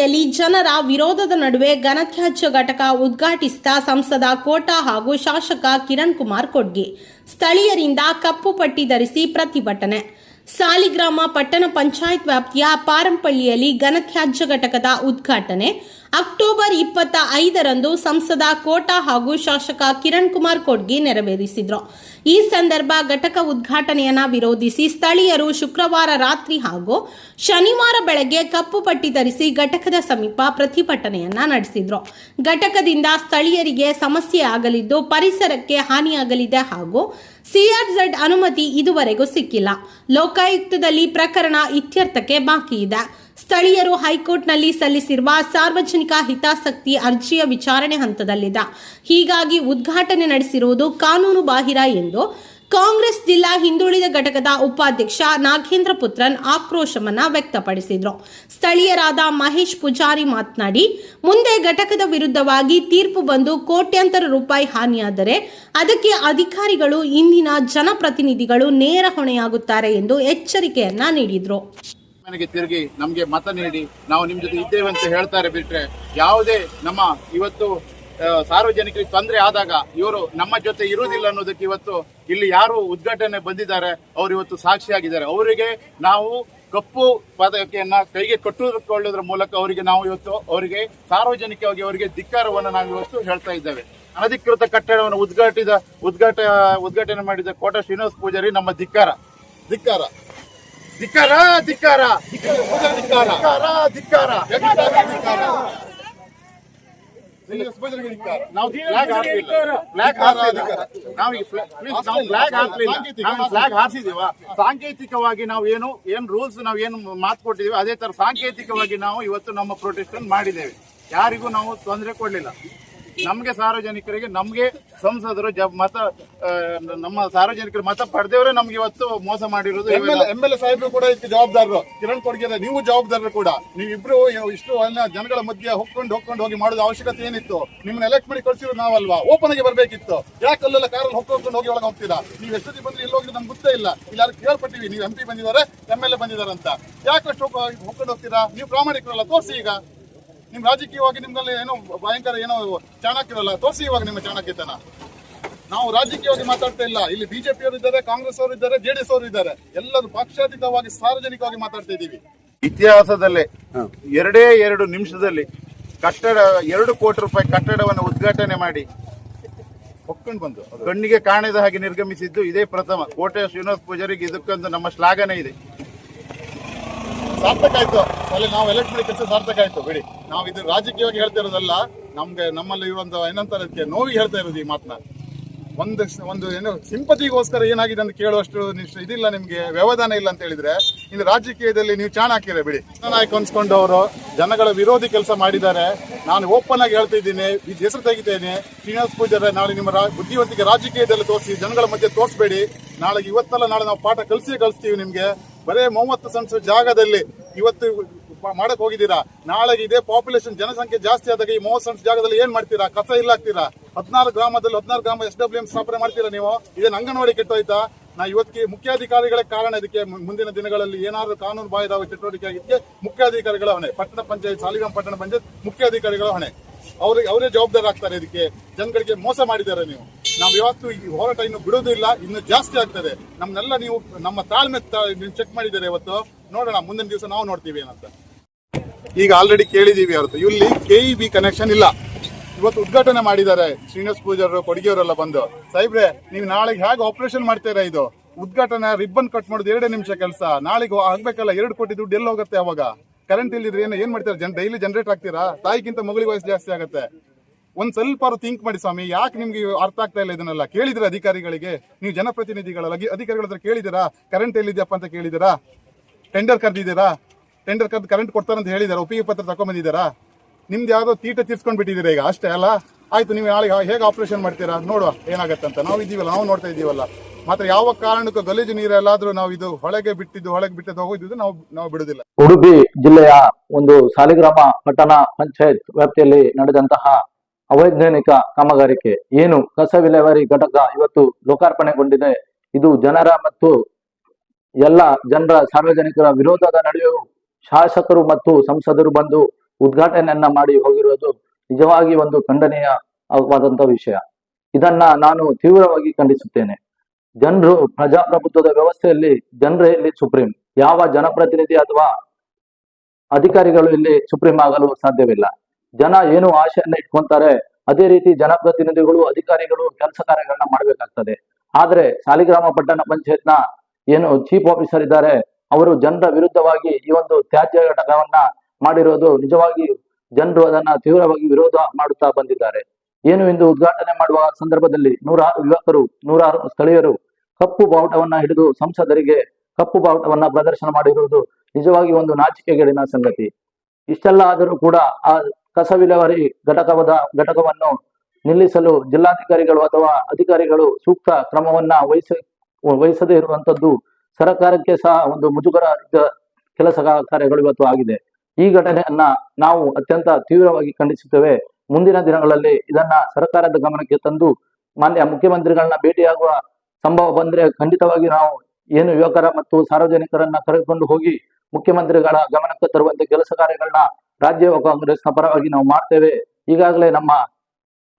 ಪಂಪಳ್ಳಿಯಲ್ಲಿ ಜನರ ವಿರೋಧದ ನಡುವೆ ಘನತ್ಯಾಜ್ಯ ಘಟಕ ಉದ್ಘಾಟಿಸಿದ ಸಂಸದ ಕೋಟಾ ಹಾಗೂ ಶಾಸಕ ಕಿರಣ್ ಕುಮಾರ್ ಕೊಡ್ಗಿ. ಸ್ಥಳೀಯರಿಂದ ಕಪ್ಪು ಪಟ್ಟಿ ಧರಿಸಿ ಪ್ರತಿಭಟನೆ. ಸಾಲಿಗ್ರಾಮ ಪಟ್ಟಣ ಪಂಚಾಯತ್ ವ್ಯಾಪ್ತಿಯ ಪಾರಂಪಳ್ಳಿಯಲ್ಲಿ ಘನತ್ಯಾಜ್ಯ ಘಟಕದ ಉದ್ಘಾಟನೆ. ಅಕ್ಟೋಬರ್ ಇಪ್ಪತ್ತ ಐದರಂದು ಸಂಸದ ಕೋಟಾ ಹಾಗೂ ಶಾಸಕ ಕಿರಣ್ ಕುಮಾರ್ ಕೊಡ್ಗಿ ನೆರವೇರಿಸಿದ್ರು. ಈ ಸಂದರ್ಭ ಘಟಕ ಉದ್ಘಾಟನೆಯನ್ನ ವಿರೋಧಿಸಿ ಸ್ಥಳೀಯರು ಶುಕ್ರವಾರ ರಾತ್ರಿ ಹಾಗೂ ಶನಿವಾರ ಬೆಳಗ್ಗೆ ಕಪ್ಪು ಪಟ್ಟಿ ಧರಿಸಿ ಘಟಕದ ಸಮೀಪ ಪ್ರತಿಭಟನೆಯನ್ನ ನಡೆಸಿದ್ರು. ಘಟಕದಿಂದ ಸ್ಥಳೀಯರಿಗೆ ಸಮಸ್ಯೆ ಆಗಲಿದ್ದು ಪರಿಸರಕ್ಕೆ ಹಾನಿಯಾಗಲಿದೆ ಹಾಗೂ ಸಿಆರ್ಝೆಡ್ ಅನುಮತಿ ಇದುವರೆಗೂ ಸಿಕ್ಕಿಲ್ಲ. ಲೋಕಾಯುಕ್ತದಲ್ಲಿ ಪ್ರಕರಣ ಇತ್ಯರ್ಥಕ್ಕೆ ಬಾಕಿ ಇದೆ. ಸ್ಥಳೀಯರು ಹೈಕೋರ್ಟ್ನಲ್ಲಿ ಸಲ್ಲಿಸಿರುವ ಸಾರ್ವಜನಿಕ ಹಿತಾಸಕ್ತಿ ಅರ್ಜಿಯ ವಿಚಾರಣೆ ಹಂತದಲ್ಲಿದೆ. ಹೀಗಾಗಿ ಉದ್ಘಾಟನೆ ನಡೆಸಿರುವುದು ಕಾನೂನು ಬಾಹಿರ ಎಂದು ಕಾಂಗ್ರೆಸ್ ಜಿಲ್ಲಾ ಹಿಂದುಳಿದ ಘಟಕದ ಉಪಾಧ್ಯಕ್ಷ ನಾಗೇಂದ್ರ ಪುತ್ರನ್ ಆಕ್ರೋಶವನ್ನ ವ್ಯಕ್ತಪಡಿಸಿದ್ರು. ಸ್ಥಳೀಯರಾದ ಮಹೇಶ್ ಪೂಜಾರಿ ಮಾತನಾಡಿ, ಮುಂದೆ ಘಟಕದ ವಿರುದ್ಧವಾಗಿ ತೀರ್ಪು ಬಂದು ಕೋಟ್ಯಾಂತರ ರೂಪಾಯಿ ಹಾನಿಯಾದರೆ ಅದಕ್ಕೆ ಅಧಿಕಾರಿಗಳು ಇಂದಿನ ಜನಪ್ರತಿನಿಧಿಗಳು ನೇರ ಹೊಣೆಯಾಗುತ್ತಾರೆ ಎಂದು ಎಚ್ಚರಿಕೆಯನ್ನ ನೀಡಿದ್ರು. ನನಗೆ ತಿರುಗಿ ನಮಗೆ ಮತ ನೀಡಿ, ನಾವು ನಿಮ್ಮ ಜೊತೆ ಇದ್ದೇವೆ ಅಂತ ಹೇಳ್ತಾರೆ ಬಿಟ್ರೆ, ಯಾವುದೇ ನಮ್ಮ ಇವತ್ತು ಸಾರ್ವಜನಿಕರಿಗೆ ತೊಂದರೆ ಆದಾಗ ಇವರು ನಮ್ಮ ಜೊತೆ ಇರುವುದಿಲ್ಲ ಅನ್ನೋದಕ್ಕೆ ಇವತ್ತು ಇಲ್ಲಿ ಯಾರು ಉದ್ಘಾಟನೆ ಬಂದಿದ್ದಾರೆ, ಅವರು ಇವತ್ತು ಸಾಕ್ಷಿಯಾಗಿದ್ದಾರೆ. ಅವರಿಗೆ ನಾವು ಕಪ್ಪು ಪದಕೆಯನ್ನ ಕೈಗೆ ಕಟ್ಟುಕೊಳ್ಳೋದ್ರ ಮೂಲಕ ಅವರಿಗೆ ನಾವು ಇವತ್ತು ಅವರಿಗೆ ಸಾರ್ವಜನಿಕವಾಗಿ ಅವರಿಗೆ ಧಿಕ್ಕಾರವನ್ನು ನಾವು ಇವತ್ತು ಹೇಳ್ತಾ ಇದ್ದೇವೆ. ಅನಧಿಕೃತ ಕಟ್ಟಡವನ್ನು ಉದ್ಘಾಟಿದ, ಉದ್ಘಾಟ, ಉದ್ಘಾಟನೆ ಮಾಡಿದ ಕೋಟ ಶ್ರೀನಿವಾಸ ಪೂಜಾರಿ ನಮ್ಮ ಧಿಕ್ಕಾರ. ಧಿಕ್ಕಾರ ಧಿಕ್ಕಾರ. ಧಿಕ್ಕಾರ ಧಿಕ್ಕಾರ. ಧಿಕ್ಕಾರ ಧಿಕ್ಕಾರ. ಹಾರಿಸಿದೀವ. ಸಾಂಕೇತಿಕವಾಗಿ ನಾವು ಏನು ಏನ್ ರೂಲ್ಸ್ ನಾವು ಏನು ಮಾತು ಕೊಟ್ಟಿದೀವಿ ಅದೇ ತರ ಸಾಂಕೇತಿಕವಾಗಿ ನಾವು ಇವತ್ತು ನಮ್ಮ ಪ್ರೊಟೆಸ್ಟ್ ಮಾಡಿದ್ದೇವೆ. ಯಾರಿಗೂ ನಾವು ತೊಂದರೆ ಕೊಡ್ಲಿಲ್ಲ. ನಮ್ಗೆ ಸಾರ್ವಜನಿಕರಿಗೆ, ನಮ್ಗೆ ಸಂಸದರು ಮತ ನಮ್ಮ ಸಾರ್ವಜನಿಕರು ಮತ ಪಡೆದವರೇ ನಮ್ಗೆ ಇವತ್ತು ಮೋಸ ಮಾಡಿರೋದು ಎಂ ಎಲ್ ಎಂ ಸಾಹೇಬರು ಕೂಡ ಇದಕ್ಕೆ ಜವಾಬ್ದಾರರು. ಕಿರಣ್ ಕೊಡ್ಗೆ ನೀವು ಜವಾಬ್ದಾರರು ಕೂಡ. ನೀವಿಬ್ರು ಇಷ್ಟು ಜನಗಳ ಮಧ್ಯೆ ಹೊಕ್ಕೊಂಡು ಹೊಕ್ಕೊಂಡು ಹೋಗಿ ಮಾಡೋದು ಅವಶ್ಯಕತೆ ಏನಿತ್ತು? ನಿಮ್ಮನ್ನ ಎಲೆಕ್ಟ್ ಮಾಡಿ ಕಳ್ಸಿರೋ ನಾವಲ್ವಾ? ಓಪನ್ ಆಗಿ ಬರಬೇಕಿತ್ತು. ಯಾಕೆ ಅಲ್ಲೆಲ್ಲ ಕಾರಲ್ಲಿ ಹೊಕ್ಕೊಂಡು ಹೋಗಿ ಒಳಗೆ ಹೋಗ್ತೀರಾ? ನೀವು ಎಷ್ಟೊತ್ತಿ ಬಂದ್ರೆ ಇಲ್ಲಿ ಹೋಗಿ ನಮ್ಗೆ ಗೊತ್ತೇ ಇಲ್ಲ. ಇಲ್ಲಿ ಯಾರು ಕೇಳ್ಪಟ್ಟಿವಿ? ನೀವು ಎಂ ಪಿ ಬಂದಿದ್ದಾರೆ ಎಂ ಎಲ್ ಎ ಬಂದಿದ್ದಾರೆ ಅಂತ. ಯಾಕಷ್ಟು ಹೊಕ್ಕೊಂಡು ಹೋಗ್ತೀರಾ? ನೀವು ಪ್ರಾಮಾಣಿಕರಲ್ಲ, ತೋರಿಸಿ ಈಗ. ನಿಮ್ ರಾಜಕೀಯವಾಗಿ ನಿಮ್ಗಲ್ಲಿ ಏನೋ ಭಯಂಕರ ಏನೋ ಚಾಣಕ್ಯರಲ್ಲ ತೋರಿಸಿ ಇವಾಗ ನಿಮ್ಮ ಚಾಣಕ್ಯತನ. ನಾವು ರಾಜಕೀಯವಾಗಿ ಮಾತಾಡ್ತಾ ಇಲ್ಲ. ಇಲ್ಲಿ ಬಿಜೆಪಿ ಅವರು ಇದ್ದಾರೆ ಕಾಂಗ್ರೆಸ್ ಅವರು ಇದ್ದಾರೆ ಜೆಡಿಎಸ್ ಅವರು ಇದ್ದಾರೆ. ಎಲ್ಲರೂ ಪಕ್ಷಾತೀತವಾಗಿ ಸಾರ್ವಜನಿಕವಾಗಿ ಮಾತಾಡ್ತಾ ಇದ್ದೀವಿ. ಇತಿಹಾಸದಲ್ಲೇ ಎರಡೇ ಎರಡು ನಿಮಿಷದಲ್ಲಿ ಕಟ್ಟಡ ಎರಡು ಕೋಟಿ ರೂಪಾಯಿ ಕಟ್ಟಡವನ್ನು ಉದ್ಘಾಟನೆ ಮಾಡಿ ಹೊಕ್ಕೊಂಡು ಬಂದು ಕಣ್ಣಿಗೆ ಕಾಣದ ಹಾಗೆ ನಿರ್ಗಮಿಸಿದ್ದು ಇದೇ ಪ್ರಥಮ. ಕೋಟೆ ಶ್ರೀನಿವಾಸ ಪೂಜಾರಿಗೆ ಇದಕ್ಕೊಂದು ನಮ್ಮ ಶ್ಲಾಘನೆ ಇದೆ. ಸಾರ್ಥಕ ಆಯ್ತು. ಅಲ್ಲಿ ನಾವು ಎಲೆಕ್ಟ್ ಮಾಡಿ ಕೆಲಸ ಸಾರ್ಥಕ ಆಯ್ತು. ಬಿಡಿ. ನಾವು ಇದು ರಾಜಕೀಯವಾಗಿ ಹೇಳ್ತಾ ಇರೋದಲ್ಲ, ನಮ್ಗೆ ನಮ್ಮಲ್ಲಿ ಇರುವಂತ ಏನಂತಾರೆ ಅದಕ್ಕೆ, ನೋವಿಗೆ ಹೇಳ್ತಾ ಇರೋದು ಈ ಮಾತನ್ನ ಒಂದು ಒಂದು ಏನು, ಸಿಂಪತಿಗೋಸ್ಕರ ಏನಾಗಿದೆ ಅಂತ ಕೇಳುವಷ್ಟು ಇದಿಲ್ಲ ನಿಮಗೆ, ವ್ಯವಧಾನ ಇಲ್ಲ ಅಂತ ಹೇಳಿದ್ರೆ, ಇನ್ನು ರಾಜಕೀಯದಲ್ಲಿ ನೀವು ಚಾಣ ಹಾಕಿರ ಬಿಡಿ. ನಾಯಕ ಅನ್ಸ್ಕೊಂಡು ಅವರು ಜನಗಳ ವಿರೋಧಿ ಕೆಲಸ ಮಾಡಿದ್ದಾರೆ. ನಾನು ಓಪನ್ ಆಗಿ ಹೇಳ್ತಾ ಇದ್ದೀನಿ ಇದು ಹೆಸರು ತೆಗಿತೇನೆ. ಶ್ರೀನಿವಾಸ ಪೂಜಾರ ನಾಳೆ ನಿಮ್ಮ ಬುದ್ಧಿವಂತಿಕೆ ರಾಜಕೀಯದಲ್ಲಿ ತೋರಿಸಿ, ಜನಗಳ ಮಧ್ಯೆ ತೋರಿಸಬೇಡಿ. ನಾಳೆ ಇವತ್ತಲ್ಲ, ನಾಳೆ ನಾವು ಪಾಠ ಕಲಿಸಿ ಕಲಿಸ್ತೀವಿ ನಿಮ್ಗೆ. ಬರೇ ಮೂವತ್ತು ಸಂಸ ಜಾಗದಲ್ಲಿ ಇವತ್ತು ಮಾಡಕ್ ಹೋಗಿದ್ದೀರಾ? ನಾಳೆಗೆ ಇದೇ ಪಾಪ್ಯುಲೇಷನ್ ಜನಸಂಖ್ಯೆ ಜಾಸ್ತಿ ಆದಾಗ ಈ ಮೂವತ್ತು ಸಂಸ್ ಜಾಗದಲ್ಲಿ ಏನ್ ಮಾಡ್ತೀರಾ? ಕಸ ಇಲ್ಲ ಹಾಕ್ತೀರಾ ಹದಿನಾರು ಗ್ರಾಮದಲ್ಲಿ ಹದಿನಾರು ಗ್ರಾಮ ಎಸ್ ಡಬ್ಲ್ಯೂ ಎಂ ಸ್ಥಾಪನೆ ಮಾಡ್ತೀರಾ ನೀವು? ಇದೇ ಅಂಗನವಾಡಿ ಕೆಟ್ಟೋಯ್ತಾ? ನಾ ಇವತ್ತಿಗೆ ಮುಖ್ಯಾಧಿಕಾರಿಗಳೇ ಕಾರಣ ಇದಕ್ಕೆ ಮುಂದಿನ ದಿನಗಳಲ್ಲಿ ಏನಾದ್ರು ಕಾನೂನು ಬಾಹಿರ ಚಟುವಟಿಕೆ ಆಗಿದ್ದಕ್ಕೆ ಮುಖ್ಯಾಧಿಕಾರಿಗಳ ಹೊಣೆ. ಪಟ್ಟಣ ಪಂಚಾಯತ್, ಸಾಲಿಗ್ರಾಮ ಪಟ್ಟಣ ಪಂಚಾಯತ್ ಮುಖ್ಯಾಧಿಕಾರಿಗಳ ಹೊಣೆ. ಅವ್ರಿಗೆ ಅವರೇ ಜವಾಬ್ದಾರ ಆಗ್ತಾರೆ ಇದಕ್ಕೆ. ಜನಗಳಿಗೆ ಮೋಸ ಮಾಡಿದ್ದಾರೆ ನೀವು. ನಾವು ಇವತ್ತು ಈ ಹೋರಾಟ ಇನ್ನು ಬಿಡೋದಿಲ್ಲ ಇನ್ನು ಜಾಸ್ತಿ ಆಗ್ತದೆ. ನಮ್ನೆಲ್ಲ ನೀವು ನಮ್ಮ ತಾಳ್ಮೆ ಚೆಕ್ ಮಾಡಿದ್ದಾರೆ ಇವತ್ತು? ನೋಡೋಣ, ಮುಂದಿನ ದಿವಸ ನಾವು ನೋಡ್ತೀವಿ ಏನಂತ. ಈಗ ಆಲ್ರೆಡಿ ಕೇಳಿದೀವಿ ಅವ್ರದ್ದು ಇಲ್ಲಿ ಕೆ ಬಿ ಕನೆಕ್ಷನ್ ಇಲ್ಲ. ಇವತ್ತು ಉದ್ಘಾಟನೆ ಮಾಡಿದ್ದಾರೆ ಶ್ರೀನಿವಾಸ್ ಪೂಜಾರರು ಕೊಡುಗೆಯವರೆಲ್ಲ ಬಂದು. ಸಾಹೇಬ್ರೆ, ನೀವು ನಾಳೆಗೆ ಹೇಗೆ ಆಪರೇಷನ್ ಮಾಡ್ತೀರಾ ಇದು? ಉದ್ಘಾಟನೆ ರಿಬ್ಬನ್ ಕಟ್ ಮಾಡೋದು ಎರಡೇ ನಿಮಿಷ ಕೆಲಸ. ನಾಳೆಗೆ ಆಗ್ಬೇಕಲ್ಲ, ಎರಡು ಕೋಟಿ ದುಡ್ಡು ಎಲ್ಲಿ ಹೋಗುತ್ತೆ ಅವಾಗ? ಕರೆಂಟ್ ಇಲ್ಲಿದ್ರೆ ಏನು ಏನ್ ಮಾಡ್ತಾರೆ? ಜನ ಡೈಲಿ ಜನರೇಟ್ ಆಗ್ತೀರಾ? ತಾಯಿಗಿಂತ ಮಗಳಿಗೆ ವಯಸ್ಸು ಜಾಸ್ತಿ ಆಗುತ್ತೆ. ಒಂದ್ ಸ್ವಲ್ಪ ಥಿಂಕ್ ಮಾಡಿ ಸ್ವಾಮಿ, ಯಾಕೆ ನಿಮ್ಗೆ ಅರ್ಥ ಆಗ್ತಾ ಇಲ್ಲ ಇದನ್ನೆಲ್ಲ? ಕೇಳಿದ್ರೆ ಅಧಿಕಾರಿಗಳಿಗೆ? ನೀವು ಜನಪ್ರತಿನಿಧಿಗಳ ಅಧಿಕಾರಿಗಳ ಹತ್ರ ಕೇಳಿದಿರಾ? ಕರೆಂಟ್ ಎಲ್ಲಿದ್ಯಪ್ಪ ಅಂತ ಕೇಳಿದಿರಾ? ಟೆಂಡರ್ ಕರೆದಿದ್ದೀರಾ? ಟೆಂಡರ್ ಕರೆದು ಕರೆಂಟ್ ಕೊಡ್ತಾರಂತ ಹೇಳಿದಾರೆ? ಒಪ್ಪಿಗೆ ಪತ್ರ ತಗೊಂಡ್ಬಂದಿದ್ದೀರಾ ನಿಮ್ದು ಯಾವ್ದೋ ತೀಟ ತೀರ್ಸ್ಕೊಂಡ್ ಬಿಟ್ಟಿದ್ದೀರಾ ಈಗ? ಅಷ್ಟೇ ಅಲ್ಲ? ಆಯ್ತು, ನೀವು ನಾಳೆ ಹೇಗೆ ಆಪರೇಷನ್ ಮಾಡ್ತೀರಾ? ನೋಡುವ ಏನಾಗತ್ತೆ ಅಂತ ನಾವು ಇದೀವಲ್ಲ ನಾವು ನೋಡ್ತಾ ಇದೀವಲ್ಲ ಮಾತ್ರ ಯಾವ ಕಾರಣಕ್ಕೂ ಗಲೀಜು ನೀರೆಲ್ಲಾದ್ರೂ ನಾವು ಇದು ಹೊಳೆಗೆ ಬಿಟ್ಟಿದ್ದು, ಹೊಳಗೆ ಬಿಟ್ಟದ್ದು ಹೋಗಿದ್ದು ನಾವು ನಾವು ಬಿಡುದಿಲ್ಲ. ಉಡುಪಿ ಜಿಲ್ಲೆಯ ಒಂದು ಸಾಲಿಗ್ರಾಮ ಪಟ್ಟಣ ಪಂಚಾಯತ್ ವ್ಯಾಪ್ತಿಯಲ್ಲಿ ನಡೆದಂತಹ ಅವೈಜ್ಞಾನಿಕ ಕಾಮಗಾರಿಕೆ ಏನು ಕಸ ವಿಲೇವಾರಿ ಘಟಕ ಇವತ್ತು ಲೋಕಾರ್ಪಣೆಗೊಂಡಿದೆ, ಇದು ಜನರ ಮತ್ತು ಎಲ್ಲ ಜನರ ಸಾರ್ವಜನಿಕರ ವಿರೋಧದ ನಡುವೆಯೂ ಶಾಸಕರು ಮತ್ತು ಸಂಸದರು ಬಂದು ಉದ್ಘಾಟನೆಯನ್ನ ಮಾಡಿ ಹೋಗಿರೋದು ನಿಜವಾಗಿ ಒಂದು ಖಂಡನೀಯವಾದಂತಹ ವಿಷಯ. ಇದನ್ನ ನಾನು ತೀವ್ರವಾಗಿ ಖಂಡಿಸುತ್ತೇನೆ. ಜನರು ಪ್ರಜಾಪ್ರಭುತ್ವದ ವ್ಯವಸ್ಥೆಯಲ್ಲಿ, ಜನರೇ ಇಲ್ಲಿ ಸುಪ್ರೀಂ. ಯಾವ ಜನಪ್ರತಿನಿಧಿ ಅಥವಾ ಅಧಿಕಾರಿಗಳು ಇಲ್ಲಿ ಸುಪ್ರೀಂ ಆಗಲು ಸಾಧ್ಯವಿಲ್ಲ. ಜನ ಏನು ಆಶೆಯನ್ನ ಇಟ್ಕೊಂತಾರೆ. ಅದೇ ರೀತಿ ಜನಪ್ರತಿನಿಧಿಗಳು, ಅಧಿಕಾರಿಗಳು ಕೆಲಸ ಕಾರ್ಯಗಳನ್ನ ಮಾಡಬೇಕಾಗ್ತದೆ. ಆದ್ರೆ ಸಾಲಿಗ್ರಾಮ ಪಟ್ಟಣ ಪಂಚಾಯತ್ನ ಏನು ಚೀಫ್ ಆಫೀಸರ್ ಇದ್ದಾರೆ, ಅವರು ಜನರ ವಿರುದ್ಧವಾಗಿ ಈ ಒಂದು ತ್ಯಾಜ್ಯ ಘಟಕವನ್ನ ಮಾಡಿರೋದು ನಿಜವಾಗಿ ಜನರು ಅದನ್ನ ತೀವ್ರವಾಗಿ ವಿರೋಧ ಮಾಡುತ್ತಾ ಬಂದಿದ್ದಾರೆ. ಏನು ಎಂದು ಉದ್ಘಾಟನೆ ಮಾಡುವ ಸಂದರ್ಭದಲ್ಲಿ ನೂರಾರು ಯುವಕರು ನೂರಾರು ಸ್ಥಳೀಯರು ಕಪ್ಪು ಬಾವುಟವನ್ನ ಹಿಡಿದು ಸಂಸದರಿಗೆ ಕಪ್ಪು ಬಾವುಟವನ್ನ ಪ್ರದರ್ಶನ ಮಾಡಿರುವುದು ನಿಜವಾಗಿ ಒಂದು ನಾಚಿಕೆಗೇಡಿನ ಸಂಗತಿ. ಇಷ್ಟೆಲ್ಲ ಆದರೂ ಕೂಡ ಆ ಕಸ ವಿಲೇವಾರಿ ಘಟಕವದ ಘಟಕವನ್ನು ನಿಲ್ಲಿಸಲು ಜಿಲ್ಲಾಧಿಕಾರಿಗಳು ಅಥವಾ ಅಧಿಕಾರಿಗಳು ಸೂಕ್ತ ಕ್ರಮವನ್ನ ವಹಿಸ, ವಹಿಸದೇ ಇರುವಂತದ್ದು ಸರ್ಕಾರಕ್ಕೆ ಸಹ ಒಂದು ಮುಜುಗರ ಕೆಲಸ ಕಾರ್ಯಗಳು ಇವತ್ತು ಆಗಿದೆ. ಈ ಘಟನೆಯನ್ನ ನಾವು ಅತ್ಯಂತ ತೀವ್ರವಾಗಿ ಖಂಡಿಸುತ್ತೇವೆ. ಮುಂದಿನ ದಿನಗಳಲ್ಲಿ ಇದನ್ನ ಸರ್ಕಾರದ ಗಮನಕ್ಕೆ ತಂದು ಮಾನ್ಯ ಮುಖ್ಯಮಂತ್ರಿಗಳನ್ನ ಭೇಟಿಯಾಗುವ ಸಂಭವ ಬಂದ್ರೆ ಖಂಡಿತವಾಗಿ ನಾವು ಏನು ಯುವಕರ ಮತ್ತು ಸಾರ್ವಜನಿಕರನ್ನ ಕರೆದುಕೊಂಡು ಹೋಗಿ ಮುಖ್ಯಮಂತ್ರಿಗಳ ಗಮನಕ್ಕೆ ತರುವಂತೆ ಕೆಲಸ ಕಾರ್ಯಗಳನ್ನ ರಾಜ್ಯ ಕಾಂಗ್ರೆಸ್ನ ಪರವಾಗಿ ನಾವು ಮಾಡ್ತೇವೆ. ಈಗಾಗಲೇ ನಮ್ಮ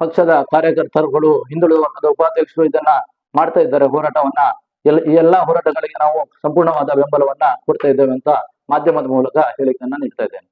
ಪಕ್ಷದ ಕಾರ್ಯಕರ್ತರುಗಳು ಹಿಂದುಳಿದ ವರ್ಗದ ಉಪಾಧ್ಯಕ್ಷರು ಇದನ್ನ ಮಾಡ್ತಾ ಇದ್ದಾರೆ. ಹೋರಾಟವನ್ನ ಎಲ್ಲ ಎಲ್ಲಾ ಹೋರಾಟಗಳಿಗೆ ನಾವು ಸಂಪೂರ್ಣವಾದ ಬೆಂಬಲವನ್ನ ಕೊಡ್ತಾ ಇದ್ದೇವೆ ಅಂತ ಮಾಧ್ಯಮದ ಮೂಲಕ ಹೇಳಿಕೆಯನ್ನ ನೀಡ್ತಾ ಇದ್ದೇನೆ.